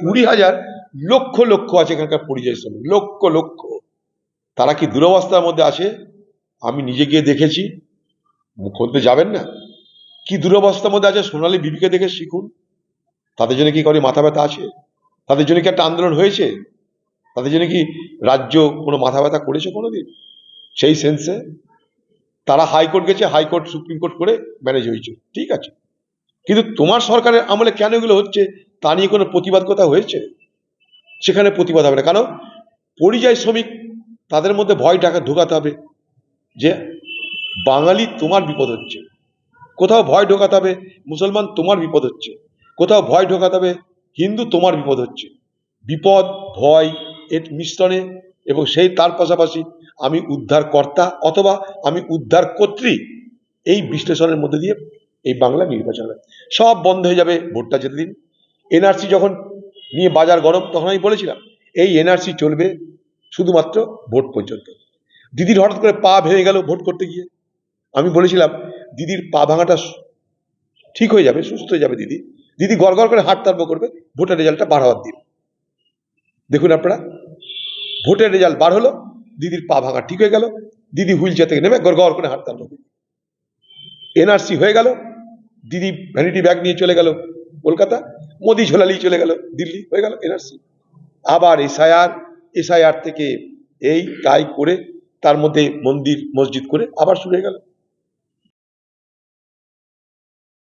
কুড়ি হাজার লক্ষ লক্ষ আছে এখানকার পরিযায়ী শ্রমিক, লক্ষ লক্ষ। তারা কি দুরবস্থার মধ্যে আছে? আমি নিজে গিয়ে দেখেছি। মুখ্যমন্ত্রী যাবেন না? কি দুরবস্থার মধ্যে আছে? সোনালী বিবিকে দেখে শিখুন। তাদের জন্য কি করে মাথা ব্যথা আছে? তাদের জন্য কি একটা আন্দোলন হয়েছে? তাদের জন্য কি রাজ্য কোনো মাথা ব্যথা করেছে কোনোদিন? সেই সেন্সে তারা হাইকোর্ট গেছে, হাইকোর্ট, সুপ্রিম কোর্ট করে ম্যানেজ হয়েছে। ঠিক আছে। কিন্তু তোমার সরকারের আমলে কেন এগুলো হচ্ছে? তা নিয়ে কোনো প্রতিবাদ কথা হয়েছে? সেখানে প্রতিবাদ হবে না। কারণ পরিযায়ী শ্রমিক, তাদের মধ্যে ভয় টাকা ঢোকাতে হবে যে, বাঙালি তোমার বিপদ হচ্ছে। কোথাও ভয় ঢোকাতে হবে, মুসলমান তোমার বিপদ হচ্ছে। কোথাও ভয় ঢোকাতে হবে, হিন্দু তোমার বিপদ হচ্ছে। বিপদ, ভয়, এর মিশ্রণে এবং সেই তার পাশাপাশি আমি উদ্ধার কর্তা অথবা আমি উদ্ধার কর্ত্রী এই বিশ্লেষণের মধ্যে দিয়ে এই বাংলা নির্বাচন সব বন্ধ হয়ে যাবে ভোটটা যেতে দিন এনআরসি যখন নিয়ে বাজার গরম, তখন আমি বলেছিলাম, এই এনআরসি চলবে শুধুমাত্র ভোট পর্যন্ত। দিদির হঠাৎ করে পা ভেঙে গেল ভোট করতে গিয়ে। আমি বলেছিলাম, দিদির পা ভাঙাটা ঠিক হয়ে যাবে, সুস্থ হয়ে যাবে দিদি। দিদি গড় গড় করে হাঁটতে আরম্ভ করবে, ভোটের রেজাল্টটা বার হওয়ার দিন। দেখুন আপনারা, ভোটের রেজাল্ট বার হলো, দিদির পা ভাঙা ঠিক হয়ে গেল, দিদি হুইল চেয়ার থেকে নেমে গড় করে হাঁটতে আরম্ভ করবে এনআরসি হয়ে গেল, দিদি ভ্যানিটি ব্যাগ নিয়ে চলে গেল কলকাতা মোদি ঝোলালি চলে গেল, দিল্লি হয়ে গেল, এনআরসি। আবার এসআইআর এসআইআর থেকে এই তাই করে তার মধ্যে মন্দির, মসজিদ করে আবার শুরু হয়ে গেল।